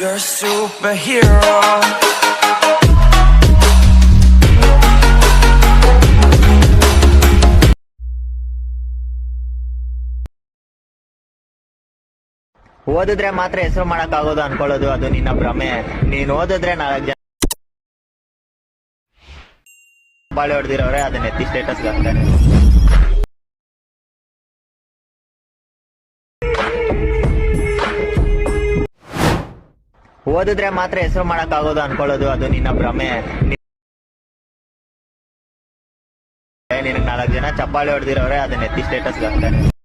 You're a superhero. ಓದಿದ್ರೆ ಮಾತ್ರ ಹೆಸರು ಮಾಡಕ್ಕಾಗೋದು ಅನ್ಕೊಳ್ಳೋದು, ಅದು ನಿನ್ನ ಭ್ರಮೆ ನೀನ್ ಓದಿದ್ರೆ ನಾಲ್ಕು ಜನ ಬಾಳೆ ಹೊಡೆದಿರೋರೆ, ಅದನ್ನ ಎತ್ತಿ ಸ್ಟೇಟಸ್ ಹಾಕ್ತಾರೆ ಓದಿದ್ರೆ ಮಾತ್ರ ಹೆಸರು ಮಾಡಕ್ಕಾಗೋದು ಅನ್ಕೊಳ್ಳೋದು, ಅದು ನಿನ್ನ ಭ್ರಮೆ. ನಿನಗೆ ನಾಲ್ಕು ಜನ ಚಪ್ಪಾಳೆ ಹೊಡೆದಿರೋರೆ, ಅದನ್ನ ಎತ್ತಿ ಸ್ಟೇಟಸ್ ಹಾಕ್ತಾರೆ.